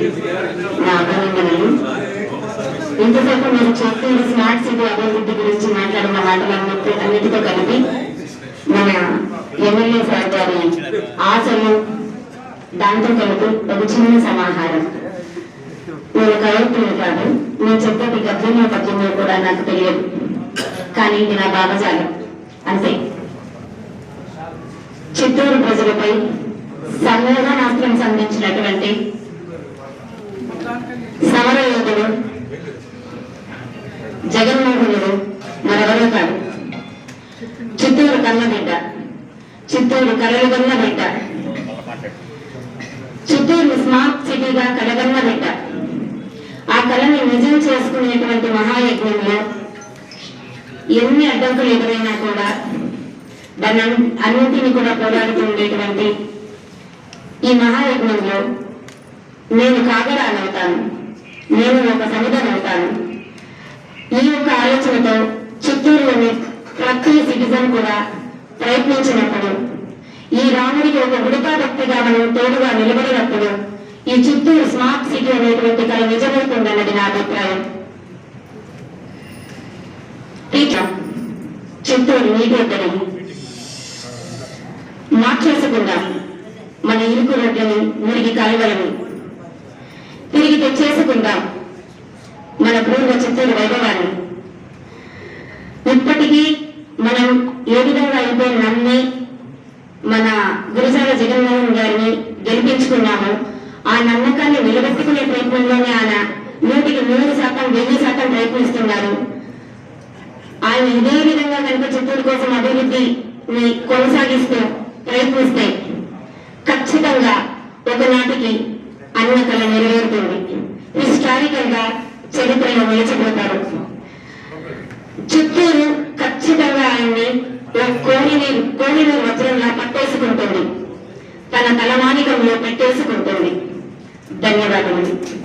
నా అభినందనలు ఇంతసేపు మీరు చెప్పే స్మార్ట్ సిటీ అభివృద్ధి గురించి మాట్లాడిన మాటలన్నిటి అన్నిటితో కలిపి మన ఎమ్మెల్యే సార్ గారి ఆశలు దాంతో కలిపి ఒక చిన్న సమాహారం. నేను కలెక్టర్ కాదు నేను చెప్పేది గద్యంలో పద్యంలో కూడా నాకు తెలియదు. కానీ ఇది నా భావజాలం అంతే. చిత్తూరు ప్రజలపై సంవేదనాస్త్రం సంధించినటువంటి సమర జగన్మోహనుడు మరెవరో కాదు. చిత్తూరు కన్నబిడ్డ చిత్తూరు కలలుగన్న బిడ్డ. చిత్తూరు స్మార్ట్ సిటీగా కలగన్న బిడ్డ. ఆ కళని నిజం చేసుకునేటువంటి మహాయజ్ఞంలో ఎన్ని అడ్డంకులు ఎదురైనా కూడా దాన్ని అన్నింటినీ కూడా పోరాడుతూ ఉండేటువంటి ఈ మహాయజ్ఞంలో నేను కాగడాలవుతాను నేను ఒక సముద్రమవుతాను ఈ యొక్క ఆలోచనతో చిత్తూరులోని ప్రతి సిటిజన్ కూడా ప్రయత్నించినప్పుడు ఈ రాముడికి ఒక ఉడతా భక్తిగా మనం తోడుగా నిలబడినప్పుడు ఈ చిత్తూరు స్మార్ట్ సిటీ అనేటువంటి కళ నిజమవుతుందన్నది నా అభిప్రాయం. చిత్తూరు నీటిద్దని మార్చేసుకుందాం. మన ఇరుకు రొట్టెని మురిగి కలవలని చేసుకుందాం మన పూర్వ చిత్తూరు వైభవాన్ని ఇప్పటికీ మనం ఏ విధంగా అయితే నమ్మి మన గురుసాల జగన్మోహన్ గారిని గెలిపించుకున్నామో ఆ నమ్మకాన్ని నిలబెట్టుకునే ప్రయత్నంలోనే ఆయన నూటికి నూరు శాతం వెయ్యి శాతం ప్రయత్నిస్తున్నారు. ఆయన ఇదే విధంగా కనుక చిత్తూరు కోసం అభివృద్ధిని కొనసాగిస్తూ ప్రయత్నిస్తే ఖచ్చితంగా ఒకనాటికి అన్న కళ నెరవేరుతుంది. హిస్టారికల్ చరిత్రలో నిలిచిపోతారు. చిత్తూరు ఖచ్చితంగా ఆయన్ని ఓ కోహినూరు కోహినూరు వజ్రంలా పట్టేసుకుంటుంది. తన తలమానికంలో పెట్టేసుకుంటుంది. ధన్యవాదములు.